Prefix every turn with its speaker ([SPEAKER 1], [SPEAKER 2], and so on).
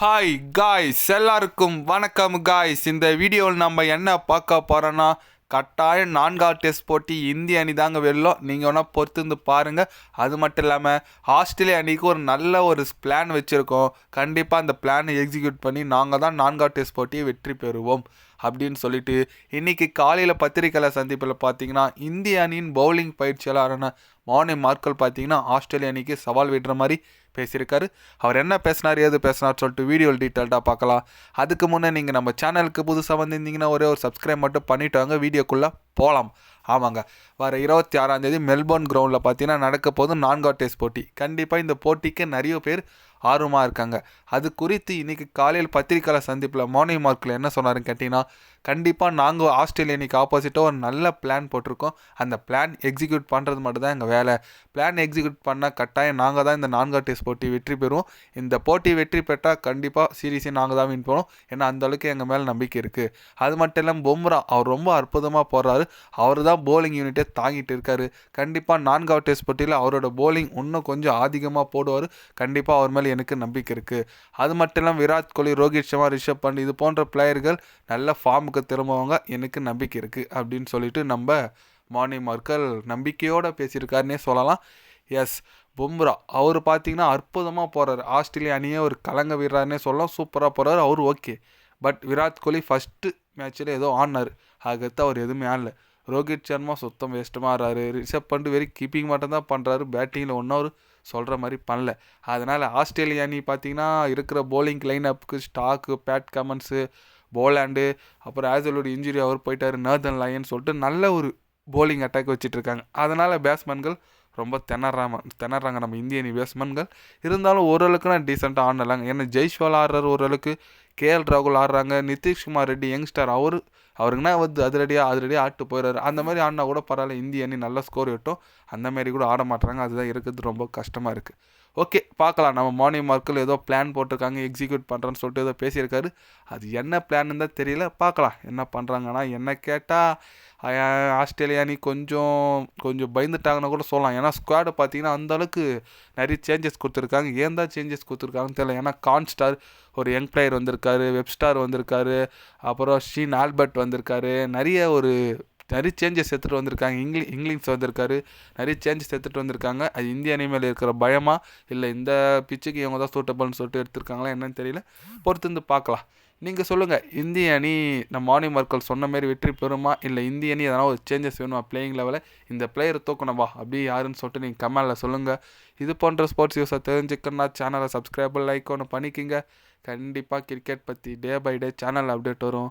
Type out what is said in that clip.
[SPEAKER 1] Hi guys எல்லாருக்கும் வணக்கம் guys இந்த வீடியோவில் நம்ம என்ன பார்க்க போகிறோன்னா கட்டாயம் நான்காவது டெஸ்ட் போட்டி இந்திய அணி தாங்க வெல்லும். நீங்கள் வேணால் பொறுத்திருந்து பாருங்கள் அது மட்டும் இல்லாமல் ஆஸ்திரேலிய அணிக்கு ஒரு நல்ல ஒரு பிளான் வச்சுருக்கோம். கண்டிப்பாக அந்த பிளானை எக்ஸிக்யூட் பண்ணி நாங்கள் தான் நான்காவது டெஸ்ட் போட்டியை வெற்றி பெறுவோம். அப்படின்னு சொல்லிட்டு இன்றைக்கி காலையில் பத்திரிக்கையாளர் சந்திப்பில் பார்த்தீங்கன்னா இந்திய அணியின் பவுலிங் பயிற்சியாளரான மார்னிங் மார்க்கல் பார்த்தீங்கன்னா ஆஸ்திரேலிய அணிக்கு சவால் விடுற மாதிரி பேசியிருக்காரு. அவர் என்ன பேசினார் ஏது பேசினார் சொல்லிட்டு வீடியோ டீட்டெயில்டாக பார்க்கலாம். அதுக்கு முன்னே நீங்கள் நம்ம சேனலுக்கு புதுசாக வந்திருந்தீங்கன்னா ஒரே ஒரு சப்ஸ்கிரைப் மட்டும் பண்ணிவிட்டு வாங்க. வீடியோக்குள்ளே போகலாம் ஆமாங்க. வர இருபத்தி ஆறாம் தேதி மெல்போர்ன் கிரவுண்டில் பார்த்தீங்கன்னா நடக்க போதும் நான்காவது டெஸ்ட் போட்டி. கண்டிப்பாக இந்த போட்டிக்கு நிறைய பேர் ஆர்வமாக இருக்காங்க. அது குறித்து இன்றைக்கி காலையில் பத்திரிக்கையாளர் சந்திப்பில் மார்னிங் மார்க்கில் என்ன சொன்னாருன்னு கேட்டிங்கன்னா கண்டிப்பாக நாங்கள் ஆஸ்திரேலியா இன்றைக்கி ஆப்போசிட்டாக ஒரு நல்ல பிளான் போட்டிருக்கோம். அந்த பிளான் எக்ஸிக்யூட் பண்ணுறது மட்டும் தான் எங்கள் வேலை. பிளான் எக்ஸிக்யூட் பண்ணால் கட்டாயம் நாங்கள் தான் இந்த நான்காவது டெஸ்ட் போட்டி வெற்றி பெறுவோம். இந்த போட்டி வெற்றி பெற்றால் கண்டிப்பாக சீரியஸே நாங்கள் தான் வின் பண்ணுவோம். ஏன்னா அந்தளவுக்கு எங்கள் மேலே நம்பிக்கை இருக்குது அது மட்டும் இல்லாமல் பொம்ரா அவர் ரொம்ப அற்புதமாக போடுறாரு. அவர் தான் போலிங் யூனிட்டே தாங்கிட்டு இருக்காரு. கண்டிப்பாக நான்காவது டெஸ்ட் போட்டியில் அவரோட போலிங் இன்னும் கொஞ்சம் அதிகமாக போடுவார். கண்டிப்பாக அவர் மேலே எனக்கு நம்பிக்கை இருக்குது அது மட்டும் இல்லாமல் விராட் கோலி ரோஹித் சர்மா ரிஷப் பண்ட் இது போன்ற பிளேயர்கள் நல்ல ஃபார்முக்கு திரும்புவாங்க. எனக்கு நம்பிக்கை இருக்குது அப்படின்னு சொல்லிட்டு நம்ம மார்னிங் மார்க்கல் நம்பிக்கையோடு பேசியிருக்காருன்னே சொல்லலாம். எஸ் பும்ரா அவர் பார்த்தீங்கன்னா அற்புதமாக போகிறார் ஆஸ்திரேலியா அணியே ஒரு கலங்க வீரர்னே சொல்லலாம். சூப்பராக போகிறார் அவர் okay but Virat Kohli first மேட்ச்சில் ஏதோ ஆடினார் அதுக்கடுத்து அவர் எதுவுமே ஆடல ரோஹித் சர்மா சுத்தம் வேஸ்ட்டமாக ஆடுறாரு. ரிஷப் பண்டு வெறும் கீப்பிங் மட்டும் தான் பண்ணுறாரு பேட்டிங்கில் ஒன்றும் அவர் சொல்கிற மாதிரி பண்ணல. அதனால் ஆஸ்திரேலியா அணி பார்த்தீங்கன்னா இருக்கிற போலிங் லைனப்புக்கு ஸ்டாக்கு பேட் கமன்ஸு போலாண்டு அப்புறம் ஆசலோட இன்ஜுரி அவர் போயிட்டார். நர்தன் லயன் சொல்லிட்டு நல்ல ஒரு போலிங் அட்டாக் வச்சுட்ருக்காங்க அதனால் பேட்ஸ்மேன்கள் ரொம்ப திணறாம திணறாங்க நம்ம இந்திய அணி பேட்ஸ்மேன்கள் இருந்தாலும் ஓரளவுக்கு நான் டீசெண்டாக ஆடலாங்க. ஏன்னா ஜெய்ஷ்வால் ஆடுறாரு ஓரளவுக்கு. கேஎல் ராகுல் ஆடுறாங்க. நிதிஷ்குமார் ரெட்டி யங்ஸ்டர் அவர் அவருக்குன்னா வந்து அதிரடியாக அதிரடியாக ஆட்டு போயிடுறாரு அந்த மாதிரி ஆடினா கூட பரவாயில்ல. இந்திய அணி நல்ல ஸ்கோர் விட்டோம். அந்த மாதிரி கூட ஆட மாட்டுறாங்க அதுதான் இருக்கிறது ரொம்ப கஷ்டமாக இருக்குது ஓகே பார்க்கலாம் நம்ம மார்னிங் மார்க்கில் ஏதோ பிளான் போட்டிருக்காங்க எக்ஸிக்யூட் பண்ணுறேன்னு சொல்லிட்டு ஏதோ பேசியிருக்காரு. அது என்ன பிளான்னு தான் தெரியல. பார்க்கலாம் என்ன பண்ணுறாங்கன்னா என்ன கேட்டால் ஆஸ்திரேலியா நீ கொஞ்சம் கொஞ்சம் பயந்துட்டாங்கன்னு கூட சொல்லலாம். ஏன்னா ஸ்குவாடு பார்த்தீங்கன்னா அந்தளவுக்கு நிறைய சேஞ்சஸ் கொடுத்துருக்காங்க. ஏன் தான் சேஞ்சஸ் கொடுத்துருக்காங்கன்னு தெரியல. ஏன்னா கான்ஸ்டார் ஒரு யங் பிளேயர் வந்திருக்காரு வெப்ஸ்டார் வந்திருக்காரு. அப்புறம் ஷீன் ஆல்பர்ட் வந்திருக்காரு. நிறைய ஒரு நிறைய சேஞ்சஸ் எடுத்துகிட்டு வந்திருக்காங்க. இங்கிலி இங்கிலீஷ் வந்திருக்காரு. நிறைய சேஞ்சஸ் எடுத்துகிட்டு வந்திருக்காங்க. அது இந்திய அணி மேலே இருக்கிற பயமா? இல்லை இந்த பிச்சுக்கு இவங்க தான் சூட்டபிள்னு சொல்லிட்டு எடுத்திருக்காங்களா? என்னன்னு தெரியல. பொறுத்து வந்து பார்க்கலாம். நீங்கள் சொல்லுங்கள் இந்திய அணி நம்ம மார்னிங் மார்க்கல் சொன்ன மாதிரி வெற்றி பெறுமா? இல்லை இந்திய அணி எதனா ஒரு சேஞ்சஸ் வேணுமா? பிளேயிங் லெவலில் இந்த பிளேயர் தூக்கணும்பா அப்படி யாருன்னு சொல்லிட்டு நீங்கள் கமெண்டில் சொல்லுங்கள் இது போன்ற ஸ்போர்ட்ஸ் நியூஸை தெரிஞ்சுக்கணும்னா சேனலை சப்ஸ்கிரைபர் லைக் ஒன்று பண்ணிக்கிங்க. கண்டிப்பாக கிரிக்கெட் பற்றி day by day channel update வரும்.